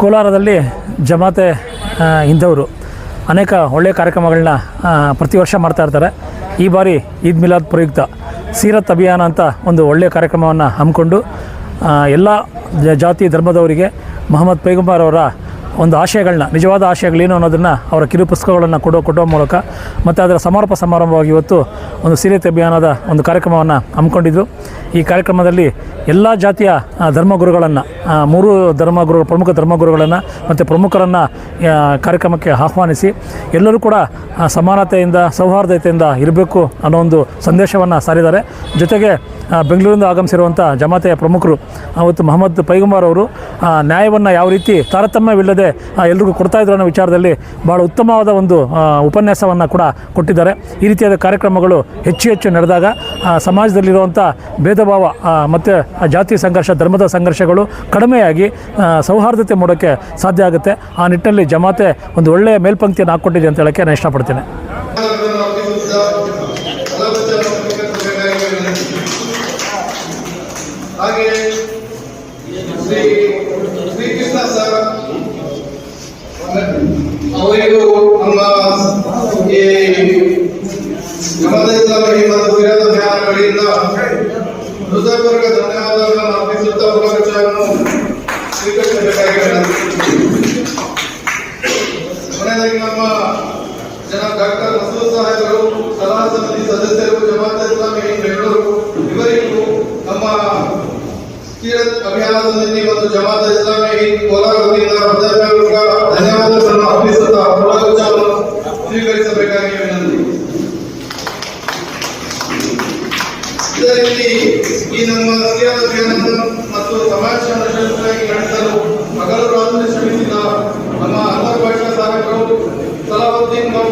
ಕೋಲಾರದಲ್ಲಿ ಜಮಾತೆ ಹಿಂದವರು ಅನೇಕ ಒಳ್ಳೆಯ ಕಾರ್ಯಕ್ರಮಗಳನ್ನ ಪ್ರತಿ ವರ್ಷ ಮಾಡ್ತಾ ಇರ್ತಾರೆ. ಈ ಬಾರಿ ಈದ್ ಮಿಲಾದ್ ಪ್ರಯುಕ್ತ ಸೀರತ್ ಅಭಿಯಾನ ಅಂತ ಒಂದು ಒಳ್ಳೆಯ ಕಾರ್ಯಕ್ರಮವನ್ನು ಹಮ್ಮಿಕೊಂಡು ಎಲ್ಲ ಜಾತಿ, ಧರ್ಮದವರಿಗೆ ಮೊಹಮ್ಮದ್ ಪೈಗುಂಬಾರ್ ಅವರ ಒಂದು ಆಶಯಗಳನ್ನ, ನಿಜವಾದ ಆಶಯಗಳೇನು ಅನ್ನೋದನ್ನು ಅವರ ಕಿರು ಪುಸ್ತಕಗಳನ್ನು ಕೊಡೋ ಕೊಡೋ ಮೂಲಕ ಮತ್ತು ಅದರ ಸಮಾರೋಪ ಸಮಾರಂಭವಾಗಿ ಇವತ್ತು ಒಂದು ಸೀರತ್ ಅಭಿಯಾನದ ಒಂದು ಕಾರ್ಯಕ್ರಮವನ್ನು ಹಮ್ಮಿಕೊಂಡಿದ್ದು ಈ ಕಾರ್ಯಕ್ರಮದಲ್ಲಿ ಎಲ್ಲ ಜಾತಿಯ ಧರ್ಮಗುರುಗಳನ್ನು ಮೂರು ಧರ್ಮಗುರು, ಪ್ರಮುಖ ಧರ್ಮಗುರುಗಳನ್ನು ಮತ್ತು ಪ್ರಮುಖರನ್ನು ಕಾರ್ಯಕ್ರಮಕ್ಕೆ ಆಹ್ವಾನಿಸಿ ಎಲ್ಲರೂ ಕೂಡ ಸಮಾನತೆಯಿಂದ, ಸೌಹಾರ್ದತೆಯಿಂದ ಇರಬೇಕು ಅನ್ನೋ ಒಂದು ಸಂದೇಶವನ್ನು ಸಾರಿದ್ದಾರೆ. ಜೊತೆಗೆ ಬೆಂಗಳೂರಿಂದ ಆಗಮಿಸಿರುವಂಥ ಜಮಾತೆಯ ಪ್ರಮುಖರು ಅವತ್ತು ಮೊಹಮ್ಮದ್ ಪೈಗುಮಾರ್ ಅವರು ನ್ಯಾಯವನ್ನು ಯಾವ ರೀತಿ ತಾರತಮ್ಯವಿಲ್ಲದೆ ಎಲ್ರಿಗೂ ಕೊಡ್ತಾ ಇದ್ರು ಅನ್ನೋ ವಿಚಾರದಲ್ಲಿ ಭಾಳ ಉತ್ತಮವಾದ ಒಂದು ಉಪನ್ಯಾಸವನ್ನು ಕೂಡ ಕೊಟ್ಟಿದ್ದಾರೆ. ಈ ರೀತಿಯಾದ ಕಾರ್ಯಕ್ರಮಗಳು ಹೆಚ್ಚು ಹೆಚ್ಚು ನಡೆದಾಗ ಸಮಾಜದಲ್ಲಿರುವಂಥ ಭೇದ ಭಾವ ಮತ್ತು ಜಾತಿ ಸಂಘರ್ಷ, ಧರ್ಮದ ಸಂಘರ್ಷಗಳು ಕಡಿಮೆಯಾಗಿ ಸೌಹಾರ್ದತೆ ಮೂಡೋಕ್ಕೆ ಸಾಧ್ಯ ಆಗುತ್ತೆ. ಆ ನಿಟ್ಟಿನಲ್ಲಿ ಜಮಾತೆ ಒಂದು ಒಳ್ಳೆಯ ಮೇಲ್ಪಂಕ್ತಿಯನ್ನು ಹಾಕ್ಕೊಟ್ಟಿದೆ ಅಂತ ಹೇಳೋಕ್ಕೆ ನಾನು ಇಷ್ಟಪಡ್ತೇನೆ. ಹಾಗೆ ನಮ್ಮ ಈ ಅವರಿಗೂ ಹೃದಯಪೂರ್ವಕ ಧನ್ಯವಾದಗಳನ್ನು ಅರ್ಪಿಸುತ್ತಾ ಪುನರುಚ್ಚಾರವನ್ನು ಸ್ವೀಕರಿಸಬೇಕಾಗಿ ವಿನಂತಿ. ಕೊನೆಯದಾಗಿ ನಮ್ಮ ಜನ ಡಾಕ್ಟರ್ ಮಸೂದ್ ಸಾಹೇಬರು ಸಲಹಾ ಸಮಿತಿ ಸದಸ್ಯರು ಜಮಾತ್ ಇಸ್ಲಾಮಿ ಬೆಂಗಳೂರು ಇವರಿಗೂ ನಮ್ಮ ಸೀರತ್ ಅಭಿಯಾನ ಸಮಿತಿ ಮತ್ತು ಜಮಾತ್ ಇಸ್ಲಾಮಿ ಕೋಲಾರ ವತಿಯಿಂದ ಹೃದಯಪೂರ್ವಕ ಧನ್ಯವಾದಗಳನ್ನು ಅರ್ಪಿಸುತ್ತಾ ಪುನರುಚ್ಚಾರವನ್ನು ಸ್ವೀಕರಿಸಬೇಕಾಗಿ ವಿನಂತಿ ಇದೇ ರೀತಿ ಈ ನಮ್ಮ ಸೀರತ್ ಅಭಿಯಾನ ಮತ್ತು ಸಮಾಜ ಯಶಸ್ವಿಯಾಗಿ ನಡೆಸಲು ಹಗಲು ರಾತ್ರಿ ಶ್ರಮಿಸಿದ ನಮ್ಮ ಅಂತರ್ಭಾಷಾ ಸಾಧಕರು ಸಲಾವುದ್ದೀನ್ ಬಾಬು